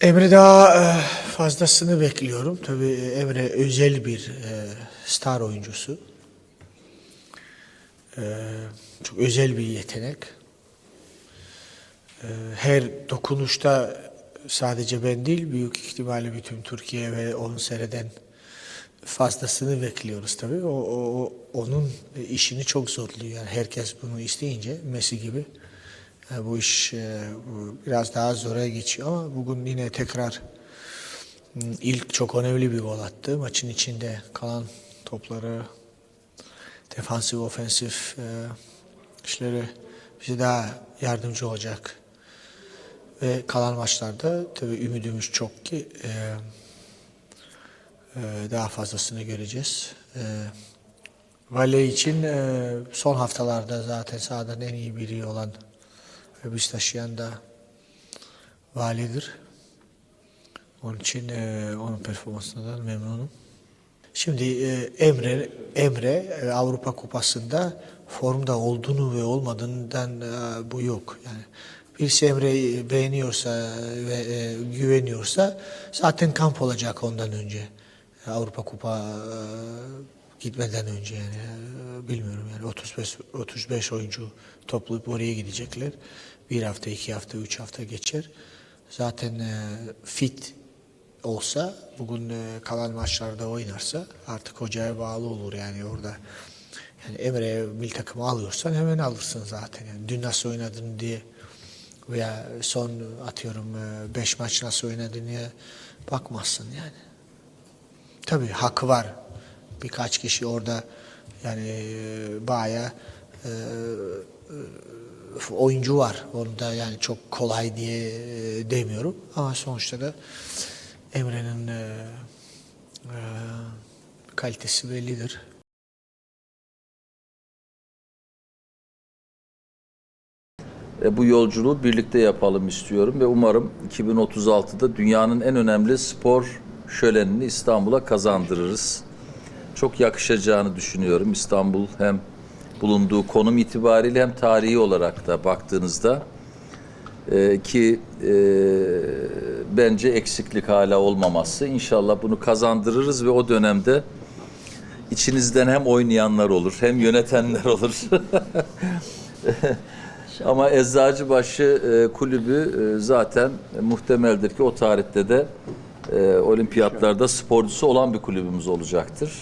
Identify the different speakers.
Speaker 1: Emre daha e, fazlasını bekliyorum. Tabii Emre özel bir e, star oyuncusu. E, çok özel bir yetenek. E, her dokunuşta sadece ben değil, büyük ihtimalle bütün Türkiye ve onu seyreden fazlasını bekliyoruz tabii. O, o- onun işini çok zorluyor. Yani herkes bunu isteyince Messi gibi e, bu iş e, biraz daha zora geçiyor ama bugün yine tekrar m, ilk çok önemli bir gol attı. Maçın içinde kalan topları defansif, ofensif e, işleri bize daha yardımcı olacak. Ve kalan maçlarda tabii ümidimiz çok ki e, e, daha fazlasını göreceğiz. E, Vale için e, son haftalarda zaten sahadan en iyi biri olan biz taşıyan da Vali'dir. Onun için e, onun performansından memnunum. Şimdi e, Emre Emre e, Avrupa Kupası'nda formda olduğunu ve olmadığından e, bu yok. Yani birisi Emre'yi beğeniyorsa ve e, güveniyorsa zaten kamp olacak ondan önce. Avrupa Kupa e, gitmeden önce yani e, bilmiyorum yani 35 35 oyuncu toplayıp oraya gidecekler. Bir hafta, iki hafta, üç hafta geçer. Zaten e, fit olsa bugün e, kalan maçlarda oynarsa artık hocaya bağlı olur yani orada. Yani Emre'ye milli takımı alıyorsan hemen alırsın zaten. Yani dün nasıl oynadın diye veya son atıyorum 5 maç nasıl oynadın diye bakmazsın yani. Tabii hakkı var. Birkaç kişi orada yani e, bayağı e, e, oyuncu var. Onu da yani çok kolay diye e, demiyorum. Ama sonuçta da Emre'nin e, e, kalitesi bellidir.
Speaker 2: E, bu yolculuğu birlikte yapalım istiyorum ve umarım 2036'da dünyanın en önemli spor şölenini İstanbul'a kazandırırız. Çok yakışacağını düşünüyorum. İstanbul hem bulunduğu konum itibariyle hem tarihi olarak da baktığınızda e, ki e, bence eksiklik hala olmaması. İnşallah bunu kazandırırız ve o dönemde içinizden hem oynayanlar olur hem yönetenler olur. Ama Eczacıbaşı e, kulübü e, zaten muhtemeldir ki o tarihte de e, olimpiyatlarda sporcusu olan bir kulübümüz olacaktır.